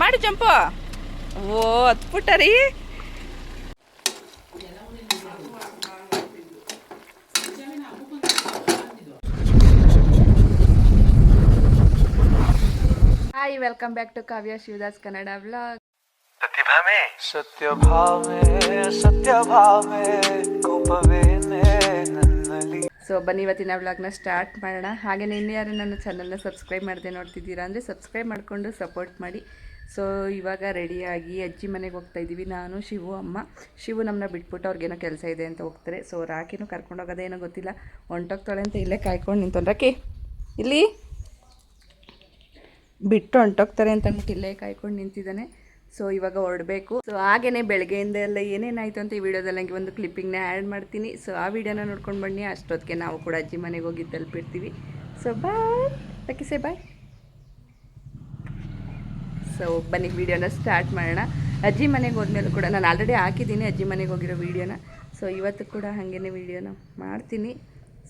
ಮಾಡಿ ಜಂಪು. ಓ ಹತ್ಬಿಟ್ಟ ರೀ. Hi welcome back to Kavya Shivadas Kannada blog Satyabhama. ಸತ್ಯಭಾಮೆ ಸತ್ಯಭಾಮೆ ಕೋಪವೇನೆ ನನ್ನಲ್ಲಿ. ಸೊ ಬನ್ನಿ ಇವತ್ತಿನ ವ್ಲಾಗ್ನ ಸ್ಟಾರ್ಟ್ ಮಾಡೋಣ. ಹಾಗೆ ನಿನ್ನೆ ಯಾರು ನನ್ನ ಚಾನಲ್ನ ಸಬ್ಸ್ಕ್ರೈಬ್ ಮಾಡದೆ ನೋಡ್ತಿದ್ದೀರಾ ಅಂದ್ರೆ ಸಬ್ಸ್ಕ್ರೈಬ್ ಮಾಡಿಕೊಂಡು ಸಪೋರ್ಟ್ ಮಾಡಿ. ಸೊ ಇವಾಗ ರೆಡಿಯಾಗಿ ಅಜ್ಜಿ ಮನೆಗೆ ಹೋಗ್ತಾ ಇದ್ದೀವಿ. ನಾನು, ಶಿವು, ಅಮ್ಮ. ಶಿವು ನಮ್ಮನ್ನ ಬಿಟ್ಬಿಟ್ಟು ಅವ್ರಿಗೇನೋ ಕೆಲಸ ಇದೆ ಅಂತ ಹೋಗ್ತಾರೆ. ಸೊ ರಾಕಿನೂ ಕರ್ಕೊಂಡು ಹೋಗೋದೇನೋ ಗೊತ್ತಿಲ್ಲ. ಹೊಂಟೋಗ್ತಾಳೆ ಅಂತ ಇಲ್ಲೇ ಕಾಯ್ಕೊಂಡು ನಿಂತೊಂದು ರಾಕಿ ಇಲ್ಲಿ? ಬಿಟ್ಟು ಹೊಂಟೋಗ್ತಾರೆ ಅಂತ ಅಂದ್ಬಿಟ್ಟು ಇಲ್ಲೇ ಕಾಯ್ಕೊಂಡು ನಿಂತಿದ್ದಾನೆ. ಸೊ ಇವಾಗ ಹೊರಡಬೇಕು. ಸೊ ಹಾಗೆಯೇ ಬೆಳಗ್ಗೆಯಿಂದ ಎಲ್ಲ ಏನೇನಾಯಿತು ಅಂತ ಈ ವಿಡಿಯೋದಲ್ಲಿ ನನಗೆ ಒಂದು ಕ್ಲಿಪ್ಪಿಂಗ್ನ ಆ್ಯಡ್ ಮಾಡ್ತೀನಿ. ಸೊ ಆ ವಿಡಿಯೋನ ನೋಡ್ಕೊಂಡು ಬನ್ನಿ. ಅಷ್ಟೊತ್ತಿಗೆ ನಾವು ಕೂಡ ಅಜ್ಜಿ ಮನೆಗೆ ಹೋಗಿ ತಲುಪಿರ್ತೀವಿ. ಸೊ ಬಾಯ್ ಸೆ ಬಾಯ್ ಸೊ ಬನ್ನಿ ವೀಡಿಯೋನ ಸ್ಟಾರ್ಟ್ ಮಾಡೋಣ. ಅಜ್ಜಿ ಮನೆಗೆ ಹೋದ್ಮೇಲೂ ಕೂಡ ನಾನು ಆಲ್ರೆಡಿ ಹಾಕಿದ್ದೀನಿ ಅಜ್ಜಿ ಮನೆಗೆ ಹೋಗಿರೋ ವಿಡಿಯೋನ. ಸೊ ಇವತ್ತು ಕೂಡ ಹಾಗೇನೆ ವಿಡಿಯೋನ ಮಾಡ್ತೀನಿ.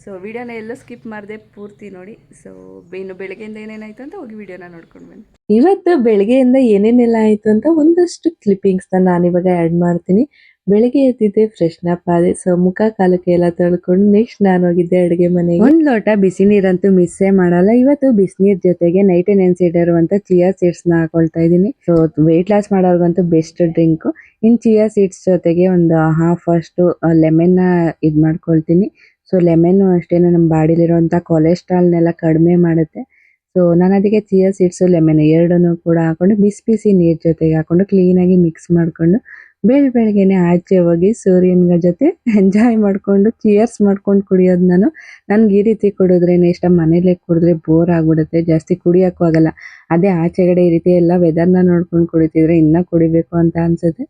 ಸೊ ವಿಡಿಯೋನ ಎಲ್ಲೂ ಸ್ಕಿಪ್ ಮಾಡಿದೆ ಪೂರ್ತಿ ನೋಡಿ. ಸೊ ಇನ್ನು ಬೆಳಗ್ಗೆಯಿಂದ ಏನೇನಾಯ್ತು ಅಂತ ಹೋಗಿ ವಿಡಿಯೋನ ನೋಡ್ಕೊಂಡು ಬನ್ನಿ. ಇವತ್ತು ಬೆಳಗ್ಗೆಯಿಂದ ಏನೇನೆಲ್ಲ ಆಯ್ತು ಅಂತ ಒಂದಷ್ಟು ಕ್ಲಿಪ್ಪಿಂಗ್ಸ್ ನಾನು ಇವಾಗ ಆ್ಯಡ್ ಮಾಡ್ತೀನಿ. ಬೆಳಿಗ್ಗೆ ಎದ್ದಿದ್ದೆ ಫ್ರೆಶ್ ಅಪ್ ಆದೆ ಸೊ ಮುಖ ಕಾಲಕ್ಕೆ ಎಲ್ಲ ತೊಳ್ಕೊಂಡು ನೆಕ್ಸ್ಟ್ ನಾನು ಹೋಗಿದ್ದೆ ಅಡುಗೆ ಮನೆಗೆ. ಒಂದ್ ಲೋಟ ಬಿಸಿ ನೀರಂತೂ ಮಿಸ್ಸೇ ಮಾಡಲ್ಲ. ಇವತ್ತು ಬಿಸಿನೀರ್ ಜೊತೆಗೆ ನೈಟ್ ನೆನ್ಸಿಡಿರುವಂತ ಚಿಯಾ ಸೀಡ್ಸ್ನ ಹಾಕೊಳ್ತಾ ಇದ್ದೀನಿ. So weight loss ಮಾಡೋರ್ಗಂತೂ best drink in chia seeds ಜೊತೆಗೆ ಒಂದು ಹಾಫ್ ಅಷ್ಟು ನ ಇದ್ ಮಾಡ್ಕೊಳ್ತೀನಿ. ಸೊ ಲೆಮನ್ ಅಷ್ಟೇನು ನಮ್ಮ ಬಾಡಿಲಿರುವಂತ ಕೊಲೆಸ್ಟ್ರಾಲ್ನೆಲ್ಲ ಕಡಿಮೆ ಮಾಡುತ್ತೆ. ಸೊ ನಾನು ಅದಕ್ಕೆ ಚಿಯಾ ಸೀಡ್ಸ್ ಲೆಮೆನ್ ಎರಡನ್ನೂ ಕೂಡ ಹಾಕೊಂಡು ಬಿಸಿ ಬಿಸಿ ನೀರ್ ಜೊತೆಗೆ ಹಾಕೊಂಡು ಕ್ಲೀನ್ ಆಗಿ ಮಿಕ್ಸ್ ಮಾಡ್ಕೊಂಡು ಬೆಳ್ ಬೆಳಗ್ಗೆನೆ ಆಚೆ ಹೋಗಿ ಸೂರ್ಯನ ಜೊತೆ ಎಂಜಾಯ್ ಮಾಡ್ಕೊಂಡು ಚಿಯರ್ಸ್ ಮಾಡ್ಕೊಂಡು ಕುಡಿಯೋದು ನಾನು. ನನ್ಗೆ ಈ ರೀತಿ ಕುಡಿದ್ರೇನೆ ಇಷ್ಟ, ಮನೇಲೇ ಕುಡಿದ್ರೆ ಬೋರ್ ಆಗ್ಬಿಡುತ್ತೆ, ಜಾಸ್ತಿ ಕುಡಿಯೋಕ್ಕೂ ಆಗಲ್ಲ. ಅದೇ ಆಚೆಗಡೆ ಈ ರೀತಿ ಎಲ್ಲ ವೆದರ್ನ ನೋಡ್ಕೊಂಡು ಕುಡಿತಿದ್ರೆ ಇನ್ನೂ ಕುಡಿಬೇಕು ಅಂತ ಅನಿಸುತ್ತೆ.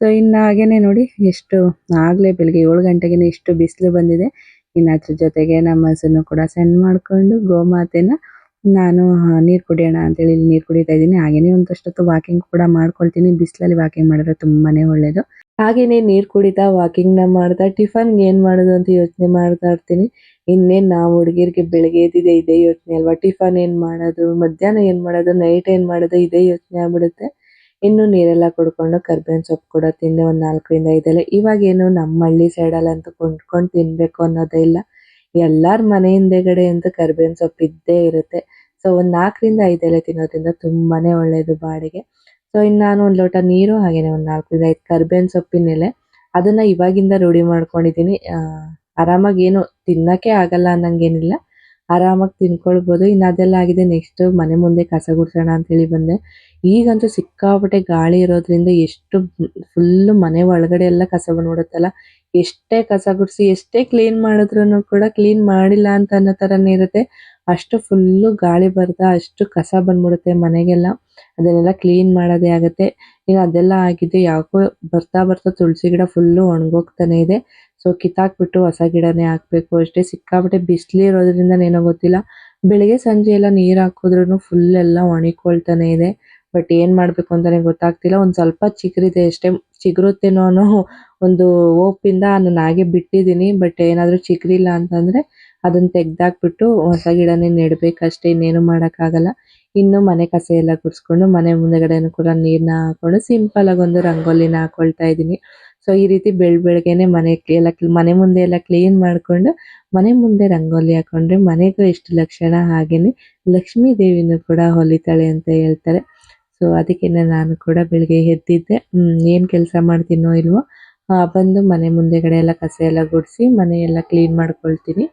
ಸೊ ಇನ್ನು ಹಾಗೇನೆ ನೋಡಿ, ಎಷ್ಟು ಆಗಲೇ ಬೆಳಗ್ಗೆ ಏಳು ಗಂಟೆಗೆ ಇಷ್ಟು ಬಿಸಿಲು ಬಂದಿದೆ. ಇನ್ನು ಅದ್ರ ಜೊತೆಗೆ ನಮ್ಮ ಕೂಡ ಸೆಂಡ್ ಮಾಡ್ಕೊಂಡು ಗೋಮಾತೆನ ನಾನು ನೀರು ಕುಡಿಯೋಣ ಅಂತ ಹೇಳಿ ನೀರು ಕುಡಿತಾ ಇದ್ದೀನಿ. ಹಾಗೇನೆ ಒಂದಷ್ಟೊತ್ತು ವಾಕಿಂಗ್ ಕೂಡ ಮಾಡ್ಕೊಳ್ತೀನಿ. ಬಿಸಿಲಲ್ಲಿ ವಾಕಿಂಗ್ ಮಾಡಿದ್ರೆ ತುಂಬಾನೇ ಒಳ್ಳೇದು. ಹಾಗೇನೆ ನೀರು ಕುಡಿತಾ ವಾಕಿಂಗ್ನ ಮಾಡ್ತಾ, ಟಿಫನ್ ಏನ್ ಮಾಡೋದು ಅಂತ ಯೋಚನೆ ಮಾಡ್ತಾ ಇರ್ತೀನಿ. ಇನ್ನೇನ್ ನಾವು ಹುಡುಗಿರಿಗೆ ಬೆಳಿಗ್ಗೆ ಎದ್ದಿದೆ ಇದೇ ಯೋಚನೆ ಅಲ್ವಾ? ಟಿಫನ್ ಏನ್ ಮಾಡೋದು, ಮಧ್ಯಾಹ್ನ ಏನ್ ಮಾಡೋದು ನೈಟ್ ಏನ್ ಮಾಡೋದು, ಇದೇ ಯೋಚನೆ ಆಗ್ಬಿಡುತ್ತೆ. ಇನ್ನು ನೀರೆಲ್ಲ ಕುಡ್ಕೊಂಡು ಕರ್ಬೇವಿನ ಸೊಪ್ಪು ಕೂಡ ತಿಂದೆ ಒಂದ್ ನಾಲ್ಕರಿಂದ ಐದಲ್ಲ. ಇವಾಗ ಏನು ನಮ್ಮ ಹಳ್ಳಿ ಸೈಡಲ್ಲಿ ಅಂತೂ ಕೊಂಡ್ಕೊಂಡು ತಿನ್ಬೇಕು ಅನ್ನೋದೇ ಇಲ್ಲ. ಎಲ್ಲಾರ್ ಮನೆ ಹಿಂದೆಗಡೆ ಅಂತೂ ಕರಿಬೇವಿನ ಸೊಪ್ಪು ಇದ್ದೇ ಇರುತ್ತೆ. ಸೊ ಒಂದ್ ನಾಲ್ಕರಿಂದ ಐದೆಲೆ ತಿನ್ನೋದ್ರಿಂದ ತುಂಬಾನೇ ಒಳ್ಳೇದು ಬಾಡಿಗೆ. ಸೊ ಇನ್ನು ನಾನು ಒಂದ್ ಲೋಟ ನೀರು, ಹಾಗೇನೆ ಒಂದು ನಾಲ್ಕರಿಂದ ಐದು ಕರಿಬೇವಿನ ಸೊಪ್ಪಿನ ಎಲೆ. ಅದನ್ನ ಇವಾಗಿಂದ ರೂಢಿ ಮಾಡ್ಕೊಂಡಿದೀನಿ. ಆ, ಆರಾಮಾಗಿ ಏನು ತಿನ್ನಕ್ಕೆ ಆಗಲ್ಲ ಅನ್ನಂಗೇನಿಲ್ಲ. ಆರಾಮಾಗಿ ತಿನ್ಕೊಳ್ಬೋದು. ಇನ್ನು ಅದೆಲ್ಲ ಆಗಿದೆ, ನೆಕ್ಸ್ಟ್ ಮನೆ ಮುಂದೆ ಕಸ ಗುಡ್ಸೋಣ ಅಂತ ಹೇಳಿ ಬಂದೆ. ಈಗಂತೂ ಸಿಕ್ಕಾಪಟ್ಟೆ ಗಾಳಿ ಇರೋದ್ರಿಂದ ಎಷ್ಟು ಫುಲ್ ಮನೆ ಒಳಗಡೆ ಎಲ್ಲ ಕಸ ಬಂದ್ಬಿಡುತ್ತಲ್ಲ ಎಷ್ಟೇ ಕಸ ಗುಡಿಸಿ, ಎಷ್ಟೇ ಕ್ಲೀನ್ ಮಾಡಿದ್ರು ಕೂಡ ಕ್ಲೀನ್ ಮಾಡಿಲ್ಲ ಅಂತ ಅನ್ನೋ ತರನೇ ಇರುತ್ತೆ. ಅಷ್ಟು ಫುಲ್ಲು ಗಾಳಿ ಬರ್ತಾ ಅಷ್ಟು ಕಸ ಬಂದ್ಬಿಡುತ್ತೆ ಮನೆಗೆಲ್ಲ. ಅದನ್ನೆಲ್ಲ ಕ್ಲೀನ್ ಮಾಡೋದೇ ಆಗುತ್ತೆ. ಈಗ ಅದೆಲ್ಲ ಆಗಿದೆ ಯಾಕೋ ಬರ್ತಾ ಬರ್ತಾ ತುಳಸಿ ಗಿಡ ಫುಲ್ಲು ಒಣಗೋಗ್ತಾನೆ ಇದೆ. ಸೊ ಕಿತ್ತಾಕ್ಬಿಟ್ಟು ಹೊಸ ಗಿಡನೇ ಹಾಕ್ಬೇಕು. ಅಷ್ಟೇ ಸಿಕ್ಕಾಬಿಟ್ಟೆ ಬಿಸಿಲು ಇರೋದ್ರಿಂದ ಏನೋ ಗೊತ್ತಿಲ್ಲ. ಬೆಳಿಗ್ಗೆ ಸಂಜೆ ಎಲ್ಲ ನೀರು ಹಾಕಿದ್ರು ಫುಲ್ ಎಲ್ಲ ಒಣಗಿಕೊಳ್ತಾನೆ ಇದೆ. ಬಟ್ ಏನ್ ಮಾಡ್ಬೇಕು ಅಂತಾನೆ ಗೊತ್ತಾಗ್ತಿಲ್ಲ. ಒಂದ್ ಸ್ವಲ್ಪ ಚಿಕ್ಕರಿದೆ ಅಷ್ಟೇ. ಚಿಗುರುತ್ತೇನೋ ಅನ್ನೋ ಒಂದು ಓಪಿಂದ ನಾನು ಹಾಗೆ ಬಿಟ್ಟಿದ್ದೀನಿ. ಬಟ್ ಏನಾದ್ರೂ ಚಿಗುರಿಲ್ಲ ಅಂತಂದರೆ ಅದನ್ನ ತೆಗ್ದಾಕ್ಬಿಟ್ಟು ಹೊಸ ಗಿಡನೇ ನೆಡಬೇಕಷ್ಟೇ. ಇನ್ನೇನು ಮಾಡೋಕ್ಕಾಗಲ್ಲ. ಇನ್ನು ಮನೆ ಕಸ ಎಲ್ಲ ಗುಡಿಸ್ಕೊಂಡು ಮನೆ ಮುಂದೆಗಡೆನೂ ಕೂಡ ನೀರನ್ನ ಹಾಕೊಂಡು ಸಿಂಪಲ್ ಆಗಿ ಒಂದು ರಂಗೋಲಿನ ಹಾಕೊಳ್ತಾ ಇದ್ದೀನಿ. ಸೊ ಈ ರೀತಿ ಬೆಳ್ ಬೆಳಗ್ಗೆನೆ ಮನೆ ಎಲ್ಲ ಮನೆ ಮುಂದೆ ಎಲ್ಲ ಕ್ಲೀನ್ ಮಾಡ್ಕೊಂಡು ಮನೆ ಮುಂದೆ ರಂಗೋಲಿ ಹಾಕೊಂಡ್ರೆ ಮನೆಗೂ ಎಷ್ಟು ಲಕ್ಷಣ ಹಾಗೇನೆ ಲಕ್ಷ್ಮೀ ದೇವಿನೂ ಕೂಡ ಹೊಲಿತಾಳೆ ಅಂತ ಹೇಳ್ತಾರೆ. ಸೊ ಅದಕ್ಕೇನೆ ನಾನು ಕೂಡ ಬೆಳಿಗ್ಗೆ ಎದ್ದಿದ್ದೆ. ಏನ್ ಕೆಲಸ ಮಾಡ್ತೀನೋ ಇಲ್ವೋ ಬಂದು ಮನೆ ಮುಂದೆಗಡೆ ಎಲ್ಲ ಕಸ ಎಲ್ಲ ಗುಡಿಸಿ ಮನೆ ಎಲ್ಲ ಕ್ಲೀನ್ ಮಾಡ್ಕೊಳ್ತೀನಿ.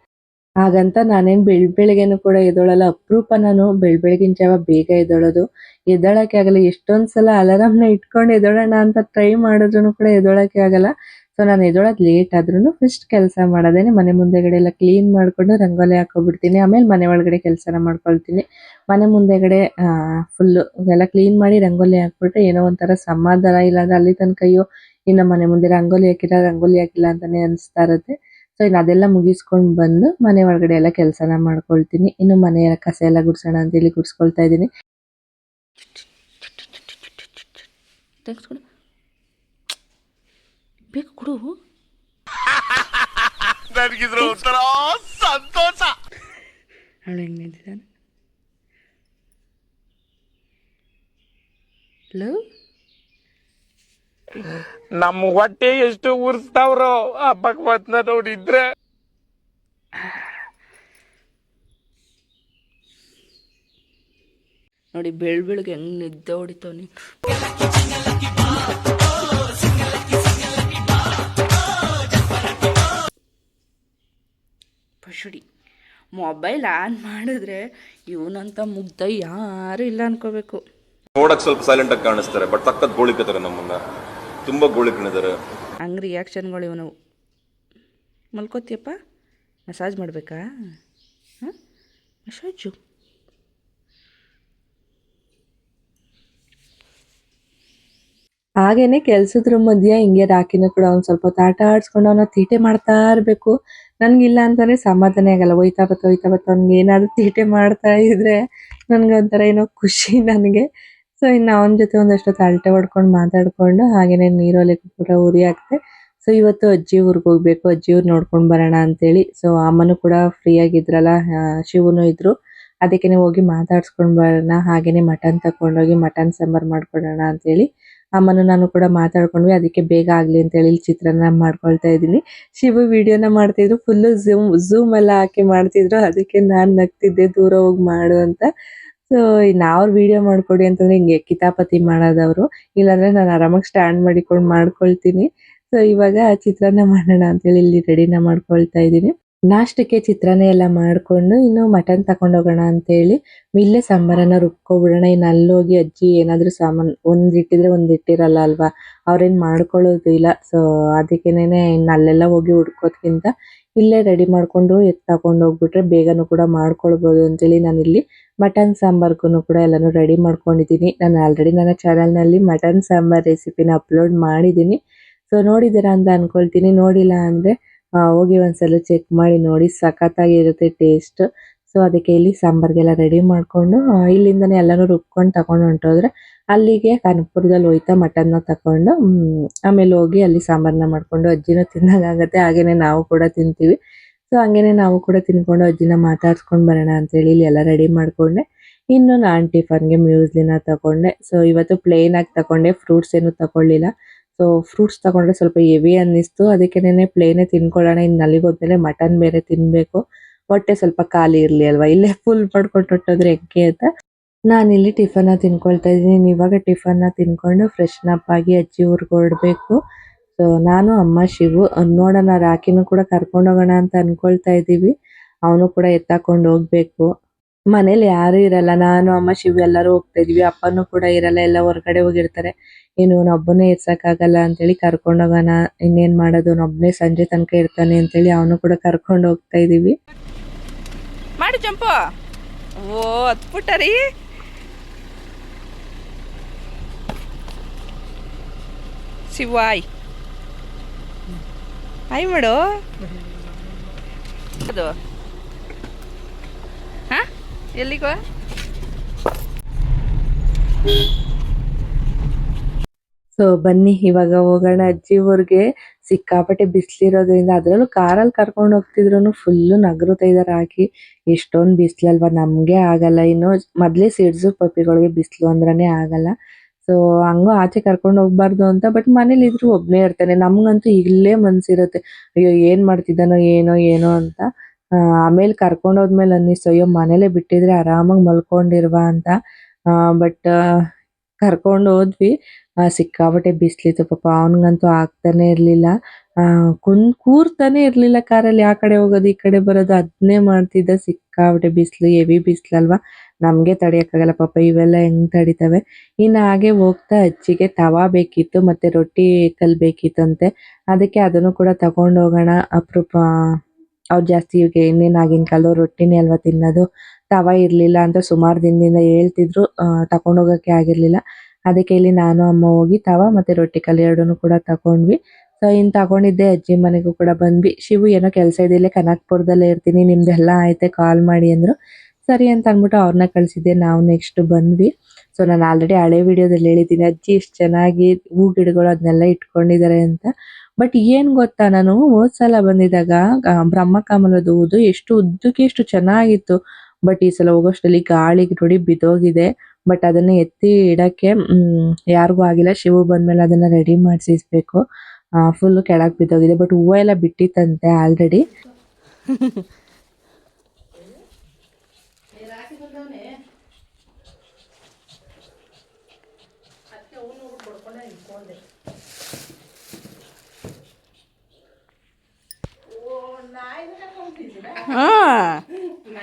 ಹಾಗಂತ ನಾನೇನ್ ಬೆಳ್, ಬೆಳಗ್ಗೆನೂ ಕೂಡ ಎದ್ದೊಳಲ್ಲ ಅಪರೂಪ ನಾನು ಬೆಳ್, ಬೆಳಗಿನ ಜಾವ ಬೇಗ ಎದ್ದೊಳೋದು. ಎದ್ದೊಳಕ್ಕೆ ಆಗಲ್ಲ ಎಷ್ಟೊಂದು ಸಲ ಅಲಾರಾಮ್ನ ಇಟ್ಕೊಂಡು ಎದ್ದೋಳೋಣ ಅಂತ ಟ್ರೈ ಮಾಡಿದ್ರು ಕೂಡ ಎದ್ದೊಳಕ್ಕೆ ಆಗಲ್ಲ. ಸೊ ನಾನು ಎದೊಳಗೆ ಲೇಟ್ ಆದ್ರೂ ಫಸ್ಟ್ ಕೆಲಸ ಮಾಡೋದೇನೆ. ಮನೆ ಮುಂದೆಗಡೆ ಎಲ್ಲ ಕ್ಲೀನ್ ಮಾಡ್ಕೊಂಡು ರಂಗೋಲಿ ಹಾಕೊಬಿಡ್ತೀನಿ. ಆಮೇಲೆ ಮನೆ ಒಳಗಡೆ ಕೆಲಸನ ಮಾಡ್ಕೊಳ್ತೀನಿ. ಮನೆ ಮುಂದೆಗಡೆ ಫುಲ್ಲು ಫುಲ್ ಎಲ್ಲ ಕ್ಲೀನ್ ಮಾಡಿ ರಂಗೋಲಿ ಹಾಕ್ಬಿಟ್ರೆ ಏನೋ ಒಂಥರ ಸಮಾಧಾನ. ಇಲ್ಲಾಂದ್ರೆ ಅಲ್ಲಿ ತನಕ ಅಯ್ಯೋ, ಇನ್ನು ಮನೆ ಮುಂದೆ ರಂಗೋಲಿ ಹಾಕಿಲ್ಲ ರಂಗೋಲಿ ಹಾಕಿಲ್ಲ ಅಂತಾನೆ ಅನಿಸ್ತಾ ಇರುತ್ತೆ. ಸೊ ಇನ್ನು ಅದೆಲ್ಲ ಮುಗಿಸ್ಕೊಂಡು ಬಂದು ಮನೆ ಒಳಗಡೆ ಎಲ್ಲ ಕೆಲಸನ ಮಾಡ್ಕೊಳ್ತೀನಿ. ಇನ್ನು ಮನೆಯ ಕಸ ಎಲ್ಲ ಗುಡ್ಸೋಣ ಅಂತ ಹೇಳಿ ಗುಡ್ಸ್ಕೊಳ್ತಾ ಇದ್ದೀನಿ. ಕೊಡು. ನನಗಿದ್ರ ಒಂಥರ ಸಂತೋಷ. ಅವಳು ಹೆಂಗೆ ನಿಂತಿದ್ದಾನೆ ಲವ್ ನಮ್ ಹೊಟ್ಟೆ ಎಷ್ಟು ಉರ್ಸ್ತಾವ್ರೋ ಆ ಭಗವತ್ನ ನೋಡಿದ್ರೆ. ನೋಡಿ ಬೆಳ್ ಬೆಳಗ್ಗೆ ಹೆಂಗ್ ನಿದ್ದೆ ಹೊಡಿತಾವ್ ನೀನು. ಮೊಬೈಲ್ ಆನ್ ಮಾಡಿದ್ರೆ ಇವನಂತ ಮುಗ್ಧ ಯಾರು ಇಲ್ಲ ಅನ್ಕೋಬೇಕು. ನೋಡಕ್ ಸ್ವಲ್ಪ ಸೈಲೆಂಟ್ ಆಗಿ ಕಾಣಿಸ್ತಾರೆ ಬಟ್ ತಕ್ಕದ್ ಗೋಳಿಕತಾರೆ ನಮ್ಮನ್ನ. ತುಂಬಾ ಗೋಳಿಕಣಿದ್ದಾರೆ ಹಂಗೆ ರಿಯಾಕ್ಷನ್ಗಳು ಇವನು. ಮಲ್ಕೋತಿಯಪ್ಪ ಮಸಾಜ್ ಮಾಡಬೇಕಾ? ಹಾಂ? ಮಸಾಜು ಹಾಗೇನೆ ಕೆಲ್ಸದ್ರ ಮಧ್ಯ ಹಿಂಗೆ ರಾಕಿನ ಕೂಡ ಒಂದ್ ಸ್ವಲ್ಪ ಹೊತ್ತು ಆಟ ಆಡ್ಸ್ಕೊಂಡು ಅವನ ತೀಟೆ ಮಾಡ್ತಾ ಇರ್ಬೇಕು. ನನ್ಗಿಲ್ಲ ಅಂತಾನೆ ಸಮಾಧಾನ ಆಗಲ್ಲ. ಹೋಯ್ತಾ ಬತ್ತ ಹೋಯ್ತಾ ಬತ್ತ ಅವ್ನಿಗೆ ಏನಾದ್ರು ತೀಟೆ ಮಾಡ್ತಾ ಇದ್ರೆ ನನ್ಗೆ ಒಂಥರ ಏನೋ ಖುಷಿ ನನಗೆ. ಸೊ ಇನ್ನು ಅವನ ಜೊತೆ ಒಂದಷ್ಟು ತಾಳ್ಟೆ ಹೊಡ್ಕೊಂಡು ಮಾತಾಡ್ಕೊಂಡು ಹಾಗೇನೆ ನೀರೊಲೆ ಕೂಡ ಉರಿ ಹಾಕ್ತೆ ಸೊ ಇವತ್ತು ಅಜ್ಜಿ ಊರಿಗೆ ಹೋಗ್ಬೇಕು. ಅಜ್ಜಿ ಊರು ನೋಡ್ಕೊಂಡು ಬರೋಣ ಅಂತೇಳಿ. ಸೊ ಅಮ್ಮನೂ ಕೂಡ ಫ್ರೀ ಆಗಿದ್ರಲ್ಲ ಆ, ಶಿವನು ಇದ್ರು. ಅದಕ್ಕೆ ಹೋಗಿ ಮಾತಾಡ್ಸ್ಕೊಂಡು ಬರೋಣ. ಹಾಗೇನೆ ಮಟನ್ ತಗೊಂಡೋಗಿ ಮಟನ್ ಸಾಂಬಾರ್ ಮಾಡ್ಕೊಡೋಣ ಅಂತೇಳಿ. ಅಮ್ಮನು ನಾನು ಕೂಡ ಮಾತಾಡ್ಕೊಂಡ್ವಿ. ಅದಕ್ಕೆ ಬೇಗ ಆಗ್ಲಿ ಅಂತ ಹೇಳಿ ಇಲ್ಲಿ ಚಿತ್ರಾನ್ನ ಮಾಡ್ಕೊಳ್ತಾ ಇದ್ದೀನಿ. ಶಿವು ವಿಡಿಯೋನ ಮಾಡ್ತಿದ್ರು. ಫುಲ್ಲು ಝೂಮ್ ಝೂಮ್ ಎಲ್ಲ ಹಾಕಿ ಮಾಡ್ತಿದ್ರು. ಅದಕ್ಕೆ ನಾನ್ ನಗ್ತಿದ್ದೆ, ದೂರ ಹೋಗಿ ಮಾಡು ಅಂತ. ಸೊ ನಾವ್ ವಿಡಿಯೋ ಮಾಡ್ಕೊಡಿ ಅಂತಂದ್ರೆ ಹಿಂಗೆ ಕಿತಾಪತಿ ಮಾಡೋದವ್ರು. ಇಲ್ಲಾಂದ್ರೆ ನಾನು ಆರಾಮಾಗಿ ಸ್ಟ್ಯಾಂಡ್ ಮಾಡಿಕೊಂಡು ಮಾಡ್ಕೊಳ್ತೀನಿ. ಸೊ ಇವಾಗ ಚಿತ್ರಾನ್ನ ಮಾಡೋಣ ಅಂತೇಳಿ ಇಲ್ಲಿ ರೆಡಿನ ಮಾಡ್ಕೊಳ್ತಾ ಇದ್ದೀನಿ. ನಾಷ್ಟಕ್ಕೆ ಚಿತ್ರಾನ್ನ ಎಲ್ಲ ಮಾಡಿಕೊಂಡು ಇನ್ನು ಮಟನ್ ತಗೊಂಡು ಹೋಗೋಣ ಅಂತೇಳಿ ಇಲ್ಲೇ ಸಾಂಬಾರನ್ನ ರುಬ್ಕೊಬಿಡೋಣ. ಇನ್ನು ಅಲ್ಲೋಗಿ ಅಜ್ಜಿ ಏನಾದರೂ ಸಾಮಾನು ಒಂದಿಟ್ಟಿದ್ರೆ ಇಟ್ಟಿದ್ರೆ ಒಂದು ಅಲ್ವಾ? ಅವ್ರೇನು ಮಾಡ್ಕೊಳ್ಳೋದು ಇಲ್ಲ. ಸೊ ಅದಕ್ಕೇನೆ ಇನ್ನು ಅಲ್ಲೆಲ್ಲ ಹೋಗಿ ಹುಡ್ಕೋದ್ಕಿಂತ ಇಲ್ಲೇ ರೆಡಿ ಮಾಡ್ಕೊಂಡು ಎತ್ತು ತಗೊಂಡು ಹೋಗ್ಬಿಟ್ರೆ ಬೇಗನೂ ಕೂಡ ಮಾಡ್ಕೊಳ್ಬೋದು ಅಂತೇಳಿ ನಾನು ಇಲ್ಲಿ ಮಟನ್ ಸಾಂಬಾರ್ಗೂ ಕೂಡ ಎಲ್ಲನೂ ರೆಡಿ ಮಾಡ್ಕೊಂಡಿದ್ದೀನಿ. ನಾನು ಆಲ್ರೆಡಿ ನನ್ನ ಚಾನಲ್ನಲ್ಲಿ ಮಟನ್ ಸಾಂಬಾರ್ ರೆಸಿಪಿನ ಅಪ್ಲೋಡ್ ಮಾಡಿದ್ದೀನಿ. ಸೊ ನೋಡಿದ್ದೀರಾ ಅಂತ ಅಂದ್ಕೊಳ್ತೀನಿ ನೋಡಿಲ್ಲ ಅಂದ್ರೆ ಹೋಗಿ ಒಂದ್ಸಲ ಚೆಕ್ ಮಾಡಿ ನೋಡಿ ಸಖತ್ತಾಗಿರುತ್ತೆ ಟೇಸ್ಟ್ ಸೊ ಅದಕ್ಕೆ ಇಲ್ಲಿ ಸಾಂಬಾರ್ಗೆಲ್ಲ ರೆಡಿ ಮಾಡ್ಕೊಂಡು ಇಲ್ಲಿಂದನೇ ಎಲ್ಲಾನು ರುಬ್ಕೊಂಡು ತಗೊಂಡು ಹೊಂಟೋದ್ರೆ ಅಲ್ಲಿಗೆ ಕನಕಪುರದಲ್ಲಿ ಹೋಯ್ತಾ ಮಟನ್ನ ತಕೊಂಡು ಹ್ಮ್, ಆಮೇಲೆ ಹೋಗಿ ಅಲ್ಲಿ ಸಾಂಬಾರ್ನ ಮಾಡ್ಕೊಂಡು ಅಜ್ಜಿನೂ ತಿನ್ನಂಗಾಗತ್ತೆ ಹಾಗೇನೆ ನಾವು ಕೂಡ ತಿಂತೀವಿ. ಸೊ ಹಂಗೇನೆ ನಾವು ಕೂಡ ತಿನ್ಕೊಂಡು ಅಜ್ಜಿನ ಮಾತಾಡ್ಸ್ಕೊಂಡ್ ಬರೋಣ ಅಂತೇಳಿ ಇಲ್ಲಿ ಎಲ್ಲ ರೆಡಿ ಮಾಡ್ಕೊಂಡೆ. ಇನ್ನು ನಾನ್ ಟಿಫನ್ಗೆ ಮ್ಯೂಸ್ಲಿನ ತಗೊಂಡೆ. ಸೊ ಇವತ್ತು ಪ್ಲೇನ್ ಆಗಿ ತಗೊಂಡೆ. ಫ್ರೂಟ್ಸ್ ಏನು ತಗೊಳ್ಳಿಲ್ಲ. ಸೊ ಫ್ರೂಟ್ಸ್ ತಗೊಂಡ್ರೆ ಸ್ವಲ್ಪ ಹೆವಿ ಅನ್ನಿಸ್ತು. ಅದಕ್ಕೆ ಪ್ಲೇನೇ ತಿನ್ಕೊಳ್ಳೋಣ ಇನ್ನು ನಲಿಗೋದ್ಮೇಲೆ ಮಟನ್ ಬೇರೆ ತಿನ್ಬೇಕು. ಹೊಟ್ಟೆ ಸ್ವಲ್ಪ ಖಾಲಿ ಇರಲಿ ಅಲ್ವಾ? ಇಲ್ಲೇ ಫುಲ್ ಮಾಡ್ಕೊಂಡು ಹೊಟ್ಟೋದ್ರೆ ಹೆಂಗೆ ಅಂತ. ನಾನಿಲ್ಲಿ ಟಿಫನ್ನ ತಿನ್ಕೊಳ್ತಾ ಇದ್ದೀನಿ. ಇವಾಗ ಟಿಫನ್ನ ತಿನ್ಕೊಂಡು ಫ್ರೆಶ್ನಪ್ ಆಗಿ ಅಜ್ಜಿ ಊರಿಗೆ ಹೊರಡಬೇಕು. ಸೊ ನಾನು, ಅಮ್ಮ, ಶಿವು, ನೋಡೋಣ ರಾಕಿನೂ ಕೂಡ ಕರ್ಕೊಂಡು ಹೋಗೋಣ ಅಂತ ಅಂದ್ಕೊಳ್ತಾ ಇದ್ದೀವಿ ಅವನು ಕೂಡ ಎತ್ತಾಕೊಂಡು ಹೋಗ್ಬೇಕು. ಮನೇಲಿ ಯಾರು ಇರಲ್ಲ. ನಾನು, ಅಮ್ಮ, ಶಿವ ಎಲ್ಲರೂ ಹೋಗ್ತಾ ಇದೀವಿ. ಅಪ್ಪನೂ ಕೂಡ ಇರಲ್ಲ. ಎಲ್ಲ ಹೊರಗಡೆ ಹೋಗಿರ್ತಾರೆ. ಇನ್ನು ಒಬ್ಬನೇ ಇರ್ಸಕ್ಕಾಗಲ್ಲ ಅಂತೇಳಿ ಕರ್ಕೊಂಡು ಹೋಗೋಣ. ಇನ್ನೇನ್ ಮಾಡೋದು? ಒಬ್ಬನೇ ಸಂಜೆ ತನಕ ಇರ್ತಾನೆ ಅಂತ ಹೇಳಿ ಅವನು ಕೂಡ ಕರ್ಕೊಂಡು ಹೋಗ್ತಾ ಇದೀವಿ ಮಾಡಿ ಜಂಪು. ಓ ಹತ್ಬಿಟ್ಟರಿ ಶಿವಾಯ್ ಆಯ್ ಮಾಡು. ಅದು. ಎಲ್ಲಿಗೋ? ಸೊ ಬನ್ನಿ, ಇವಾಗ ಹೋಗೋಣ ಅಜ್ಜಿ ಊರಿಗೆ. ಸಿಕ್ಕಾಪಟ್ಟೆ ಬಿಸಿಲಿರೋದ್ರಿಂದ ಅದ್ರಲ್ಲೂ ಕಾರಲ್ಲಿ ಕರ್ಕೊಂಡು ಹೋಗ್ತಿದ್ರು ಫುಲ್ಲು ನಗರು ತೈದಾರ ಹಾಕಿ ಎಷ್ಟೊಂದು ಬಿಸಿಲಲ್ವ, ನಮಗೆ ಆಗಲ್ಲ. ಇನ್ನು ಮೊದಲೇ ಸಿಡ್ಸು ಪಪ್ಪಿಗಳಿಗೆ ಬಿಸ್ಲು ಅಂದ್ರನೇ ಆಗಲ್ಲ. ಸೊ ಹಂಗೂ ಆಚೆ ಕರ್ಕೊಂಡು ಹೋಗ್ಬಾರ್ದು ಅಂತ ಬಟ್ ಮನೇಲಿ ಇದ್ರು ಒಬ್ನೇ ಇರ್ತಾನೆ. ನಮ್ಗಂತೂ ಇಲ್ಲೇ ಮನ್ಸಿರುತ್ತೆ. ಅಯ್ಯೋ, ಏನು ಮಾಡ್ತಿದ್ದಾನೋ, ಏನೋ ಏನೋ ಅಂತ. ಆಮೇಲೆ ಕರ್ಕೊಂಡು ಹೋದ್ಮೇಲೆ ಅನ್ನಿಸ್ತು ಅಯ್ಯೋ ಮನೇಲೆ ಬಿಟ್ಟಿದ್ರೆ ಆರಾಮಾಗಿ ಮಲ್ಕೊಂಡಿರುವ ಅಂತ. ಬಟ್ ಕರ್ಕೊಂಡು ಹೋದ್ವಿ. ಸಿಕ್ಕಾಪಟ್ಟೆ ಬಿಸ್ಲಿತ್ತು ಪಾಪ, ಅವನಿಗಂತೂ ಆಗ್ತಾನೆ ಇರಲಿಲ್ಲ. ಕುನ್, ಕೂರ್ತಾನೆ ಇರ್ಲಿಲ್ಲ ಕಾರಲ್ಲಿ, ಆ ಕಡೆ ಹೋಗೋದು, ಈ ಕಡೆ ಬರೋದು ಅದನ್ನೇ ಮಾಡ್ತಿದ್ದ. ಸಿಕ್ಕಾಪಟ್ಟೆ ಬಿಸ್ಲು, ಹೆವಿ ಬಿಸ್ಲಲ್ವಾ. ನಮಗೆ ತಡಿಯಕ್ಕಾಗಲ್ಲ ಪಾಪ, ಇವೆಲ್ಲ ಹೆಂಗ್ ತಡಿತವೆ? ಇನ್ನು ಹಾಗೆ ಹೋಗ್ತಾ, ಅಜ್ಜಿಗೆ ತವಾ ಬೇಕಿತ್ತು, ಮತ್ತೆ ರೊಟ್ಟಿ ಕಲ್ ಬೇಕಿತ್ತಂತೆ. ಅದಕ್ಕೆ ಅದನ್ನು ಕೂಡ ತಗೊಂಡು ಹೋಗೋಣ, ಅಪರೂಪ. ಅವ್ರು ಜಾಸ್ತಿ ಇವಾಗ ಇನ್ನೇನು ಆಗಿನ ಕಾಲದವ್ರು ರೊಟ್ಟಿನೇ ಅಲ್ವಾ ತಿನ್ನೋದು. ತವ ಇರ್ಲಿಲ್ಲ ಅಂತ ಸುಮಾರು ದಿನದಿಂದ ಹೇಳ್ತಿದ್ರು. ಹೋಗಕ್ಕೆ ಆಗಿರ್ಲಿಲ್ಲ. ಅದಕ್ಕೆ ಇಲ್ಲಿ ನಾನು, ಅಮ್ಮ ಹೋಗಿ ತವ ಮತ್ತೆ ರೊಟ್ಟಿ ಕಲ್ಲು ಎರಡನ್ನೂ ಕೂಡ ತಗೊಂಡ್ವಿ ಸೊ ಇನ್ ತಗೊಂಡಿದ್ದೆ, ಅಜ್ಜಿ ಮನೆಗೂ ಕೂಡ ಬಂದ್ವಿ. ಶಿವು ಏನೋ ಕೆಲಸ ಇದೆ ಇಲ್ಲೇ ಕನಕ್ಪುರದಲ್ಲೇ ಇರ್ತೀನಿ, ನಿಮ್ದೆಲ್ಲ ಐತೆ ಕಾಲ್ ಮಾಡಿ ಅಂದ್ರು. ಸರಿ ಅಂತ ಅಂದ್ಬಿಟ್ಟು ಅವ್ರನ್ನ ಕಳಿಸಿದ್ದೆ, ನಾವು ನೆಕ್ಸ್ಟ್ ಬಂದ್ವಿ. ಸೊ ನಾನು ಆಲ್ರೆಡಿ ಹಳೆ ವಿಡಿಯೋದಲ್ಲಿ ಹೇಳಿದ್ದೀನಿ, ಅಜ್ಜಿ ಇಷ್ಟು ಚೆನ್ನಾಗಿ ಹೂ ಗಿಡಗಳು ಅದನ್ನೆಲ್ಲ ಇಟ್ಕೊಂಡಿದ್ದಾರೆ ಅಂತ. ಬಟ್ ಏನ್ ಗೊತ್ತಾ ನಾನು ಹೋದ್ ಸಲ ಬಂದಿದ್ದಾಗ ಆ, ಬ್ರಹ್ಮಕಮಲದ ಹೂದು ಎಷ್ಟು ಉದ್ದಕ್ಕೆ ಎಷ್ಟು ಚೆನ್ನಾಗಿತ್ತು. ಬಟ್ ಈ ಸಲ ಹೋಗೋಷ್ಟರಲ್ಲಿ ಗಾಳಿಗೆ ನೋಡಿ ಬಿದ್ದೋಗಿದೆ. ಬಟ್ ಅದನ್ನ ಎತ್ತಿ ಇಡಕ್ಕೆ ಯಾರಿಗೂ ಆಗಿಲ್ಲ. ಶಿವ ಬಂದ್ಮೇಲೆ ಅದನ್ನ ರೆಡಿ ಮಾಡಿಸಬೇಕು ಫುಲ್ ಕೆಳಗೆ ಬಿದ್ದೋಗಿದೆ. ಬಟ್ ಹೂವು ಎಲ್ಲ ಬಿಟ್ಟಿತ್ತಂತೆ ಆಲ್ರೆಡಿ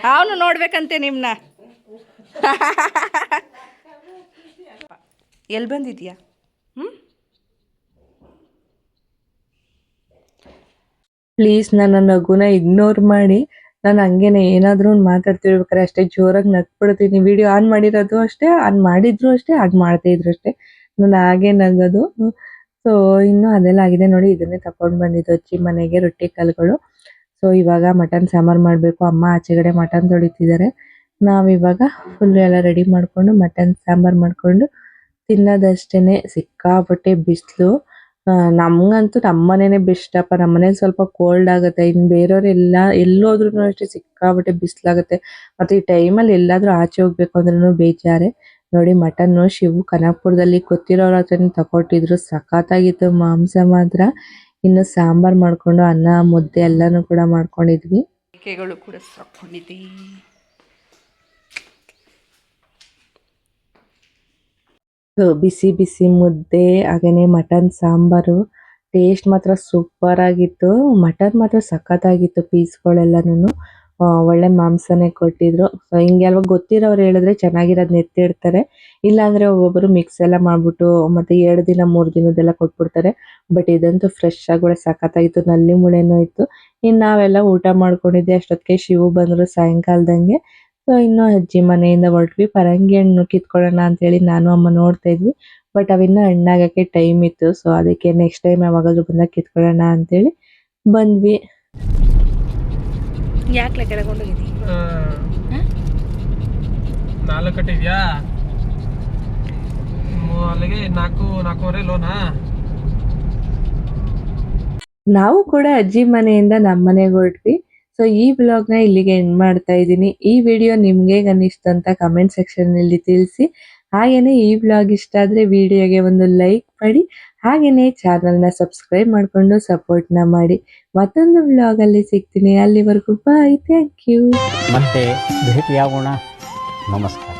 ಅವನು ನೋಡ್ಬೇಕಂತೆ ನಿಮ್ಮನ್ನ ಎಲ್ಲಿ ಬಂದಿದ್ಯಾ? ಪ್ಲೀಸ್ ನನ್ನ ನಗುನ ಇಗ್ನೋರ್ ಮಾಡಿ. ನಾನು ಹಂಗೇನೆ ಏನಾದರೂ ಒಂದು ಮಾತಾಡ್ತಿರ್ಬೇಕಾದ್ರೆ ಅಷ್ಟೇ ಜೋರಾಗಿ ನಗ್ಬಿಡ್ತೀನಿ. ವಿಡಿಯೋ ಆನ್ ಮಾಡಿರೋದು ಅಷ್ಟೇ ಆನ್ ಮಾಡಿದ್ರು ಅಷ್ಟೇ ಆನ್ ಮಾಡ್ತಾ ಇದ್ರು ಅಷ್ಟೇ. ನಾನು ಹಾಗೆ ನಗೋದು. ಸೊ ಇನ್ನು ಅದೆಲ್ಲ ಆಗಿದೆ ನೋಡಿ. ಇದನ್ನೇ ತಗೊಂಡು ಬಂದಿದ್ದು ಅಜ್ಜಿ ಮನೆಗೆ ರೊಟ್ಟಿ ಕಲ್ಗಳು. ಸೊ ಇವಾಗ ಮಟನ್ ಸಾಂಬಾರ್ ಮಾಡಬೇಕು. ಅಮ್ಮ ಆಚೆಗಡೆ ಮಟನ್ ತೊಳಿತಿದ್ದಾರೆ ನಾವಿವಾಗ ಫುಲ್ ಎಲ್ಲ ರೆಡಿ ಮಾಡಿಕೊಂಡು ಮಟನ್ ಸಾಂಬಾರ್ ಮಾಡಿಕೊಂಡು ತಿನ್ನೋದಷ್ಟೇ ಸಿಕ್ಕಾಪಟ್ಟೆ ಬಿಸಿಲು. ನಮ್ಮ ನಮ್ಮನೇನೆ ಬೆಸ್ಟಪ್ಪ ನಮ್ಮನೇಲಿ ಸ್ವಲ್ಪ ಕೋಲ್ಡ್ ಆಗುತ್ತೆ. ಇನ್ನು ಬೇರೆಯವರೆಲ್ಲ ಎಲ್ಲೋದ್ರೂ ಅಷ್ಟೇ ಸಿಕ್ಕಾಪಟ್ಟೆ ಬಿಸಿಲಾಗುತ್ತೆ. ಮತ್ತು ಈ ಟೈಮಲ್ಲಿ ಎಲ್ಲಾದರೂ ಆಚೆ ಹೋಗ್ಬೇಕು ಅಂದ್ರೂ ಬೇಜಾರೆ. ನೋಡಿ ಮಟನ್ನು ಶಿವು ಕನಕಪುರದಲ್ಲಿ ಗೊತ್ತಿರೋರ ಹತ್ರನೇ ತಗೊಟ್ಟಿದ್ರು ಸಖತ್ತಾಗಿತ್ತು ಮಾಂಸ ಮಾತ್ರ. ಇನ್ನು ಸಾಂಬಾರ್ ಮಾಡ್ಕೊಂಡು ಅನ್ನ ಮುದ್ದೆ ಎಲ್ಲನೂ ಕೂಡ ಮಾಡ್ಕೊಂಡಿದ್ವಿ. ಮೇಕೆಗಳು ಕೂಡ ಸಕ್ಕೊಂಡಿದ್ವಿ ಬಿಸಿ ಬಿಸಿ ಮುದ್ದೆ ಹಾಗೇನೆ ಮಟನ್ ಸಾಂಬಾರು. ಟೇಸ್ಟ್ ಮಾತ್ರ ಸೂಪರ್ ಆಗಿತ್ತು. ಮಟನ್ ಮಾತ್ರ ಸಖತ್ತಾಗಿತ್ತು ಪೀಸ್ಗಳೆಲ್ಲನೂ ಒಳ್ಳೆ ಮಾಂಸನೆ ಕೊಟ್ಟಿದ್ರು. ಹಿಂಗೆ ಅಲ್ವಾ ಗೊತ್ತಿರೋರು ಹೇಳಿದ್ರೆ ಚೆನ್ನಾಗಿರೋದನ್ನ ನೆತ್ತಿಡ್ತಾರೆ. ಇಲ್ಲಾಂದ್ರೆ ಒಬ್ಬೊಬ್ಬರು ಮಿಕ್ಸ್ ಎಲ್ಲ ಮಾಡ್ಬಿಟ್ಟು ಮತ್ತೆ ಎರಡು ದಿನ, ಮೂರು ದಿನದೆಲ್ಲ ಕೊಟ್ಬಿಡ್ತಾರೆ. ಬಟ್ ಇದಂತೂ ಫ್ರೆಶ್ ಆಗಿ ಒಳ್ಳೆ ಸಖತ್ತಾಗಿತ್ತು, ನಲ್ಲಿ ಮುಳೆನೂ ಇತ್ತು. ಇನ್ನು ನಾವೆಲ್ಲ ಊಟ ಮಾಡ್ಕೊಂಡಿದ್ದೆ, ಅಷ್ಟೊತ್ತಿಗೆ ಶಿವು ಬಂದ್ರು ಸಾಯಂಕಾಲದಂಗೆ. ಸೊ ಇನ್ನು ಅಜ್ಜಿ ಮನೆಯಿಂದ ಹೊರಟ್ವಿ. ಪರಂಗಿ ಹಣ್ಣು ಕಿತ್ಕೊಳ್ಳೋಣ ಅಂತೇಳಿ ನಾನು ಅಮ್ಮ ನೋಡ್ತಾ ಇದ್ವಿ. ಬಟ್ ಅವಿನ್ನ ಹಣ್ಣಾಗಕ್ಕೆ ಟೈಮ್ ಇತ್ತು. ಸೊ ಅದಕ್ಕೆ ನೆಕ್ಸ್ಟ್ ಟೈಮ್ ಯಾವಾಗಾದ್ರೂ ಬಂದಾಗ ಕಿತ್ಕೊಳ್ಳೋಣ ಅಂತೇಳಿ ಬಂದ್ವಿ. ಯಾಕೆ ಕೆಳಗೊಂಡೋಗಿದ್ದೀವಿ ನಾಲ್ಕು ಕಟ್ಟಿದ್ಯಾ ಅಲ್ಲಿಗೆ ನಾಲ್ಕು ನಾಲ್ಕೂವರೆ ಲೋನಾ ನಾವು ಕೂಡ ಅಜ್ಜಿ ಮನೆಯಿಂದ ನಮ್ಮ ಮನೆಗೆ ಹೊರಟ್ವಿ. ಸೊ ಈ ಬ್ಲಾಗ್ನ ಇಲ್ಲಿಗೆ ಎಂಡ್ ಮಾಡ್ತಾ ಇದ್ದೀನಿ. ಈ ವಿಡಿಯೋ ನಿಮ್ಗೆ ಹೇಗೆ ಅನ್ನಿಸ್ತು ಅಂತ ಕಮೆಂಟ್ ಸೆಕ್ಷನ್ನಲ್ಲಿ ತಿಳಿಸಿ. ಹಾಗೇನೆ ಈ ಬ್ಲಾಗ್ ಇಷ್ಟ ಆದ್ರೆ ವಿಡಿಯೋಗೆ ಒಂದು ಲೈಕ್ ಮಾಡಿ ಹಾಗೆಯೇ ಚಾನಲ್ನ ಸಬ್ಸ್ಕ್ರೈಬ್ ಮಾಡ್ಕೊಂಡು ಸಪೋರ್ಟ್ನ ಮಾಡಿ. ಮತ್ತೊಂದು ವ್ಲಾಗಲ್ಲಿ ಸಿಗ್ತೀನಿ. ಅಲ್ಲಿವರೆಗೂ ಬಾಯ್ ಥ್ಯಾಂಕ್ ಯು ಮತ್ತೆ ಭೇಟಿಯಾಗೋಣ. ನಮಸ್ಕಾರ.